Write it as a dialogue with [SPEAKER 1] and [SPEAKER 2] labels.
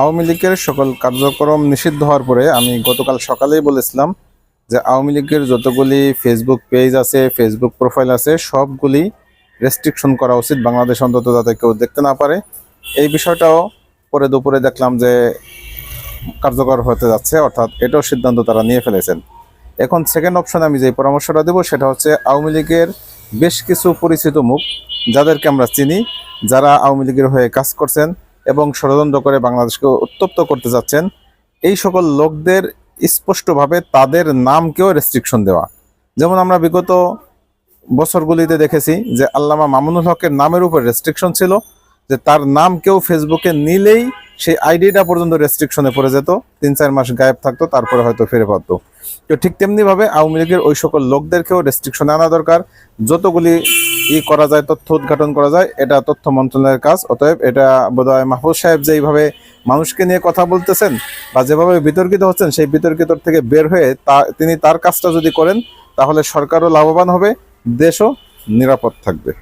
[SPEAKER 1] আওয়ামী লীগের সকল কার্যক্রম নিষিদ্ধ হওয়ার পরে আমি গতকাল সকালেই বলেছিলাম যে আওয়ামী লীগের যতগুলি ফেসবুক পেজ আছে ফেসবুক প্রোফাইল আছে, সবগুলি রেস্ট্রিকশন করা উচিত বাংলাদেশ অন্তত যাতে কেউ দেখতে না পারে। এই বিষয়টাও পরে দুপুরে দেখলাম যে কার্যকর হতে যাচ্ছে, অর্থাৎ এটাও সিদ্ধান্ত তারা নিয়ে ফেলেছেন। এখন সেকেন্ড অপশন আমি যে পরামর্শটা দেবো, সেটা হচ্ছে আওয়ামী লীগের বেশ কিছু পরিচিত মুখ, যাদেরকে আমরা চিনি, যারা আওয়ামী লীগের হয়ে কাজ করছেন এবং ষড়যন্ত্র করে বাংলাদেশকে উত্তপ্ত করতে যাচ্ছেন, এই সকল লোকদের স্পষ্টভাবে তাদের নামকেও রেস্ট্রিকশন দেওয়া। যেমন আমরা বিগত বছরগুলিতে দেখেছি যে আল্লামা মামুনুল হকের নামের উপর রেস্ট্রিকশন ছিল, যে তার নাম কেউ ফেসবুকে নিলেই সেই আইডিটা পর্যন্ত রেস্ট্রিকশনে পড়ে যেত, তিন চার মাস গায়েব থাকতো, তারপরে হয়তো ফিরে পাতো তো ঠিক তেমনিভাবে আওয়ামী লীগের ওই সকল লোকদেরকেও রেস্ট্রিকশনে আনা দরকার। যতগুলি ই করা যায়, তথ্য উদ্ঘাটন করা যায়, এটা তথ্য মন্ত্রণালয়ের কাজ। অতএব এটা বোধহয় মাহফুজ সাহেব যেইভাবে মানুষকে নিয়ে কথা বলতেছেন বা যেভাবে বিতর্কিত হচ্ছেন, সেই বিতর্কিত থেকে বের হয়ে তা, তিনি তার কাজটা যদি করেন, তাহলে সরকারও লাভবান হবে, দেশও নিরাপদ থাকবে।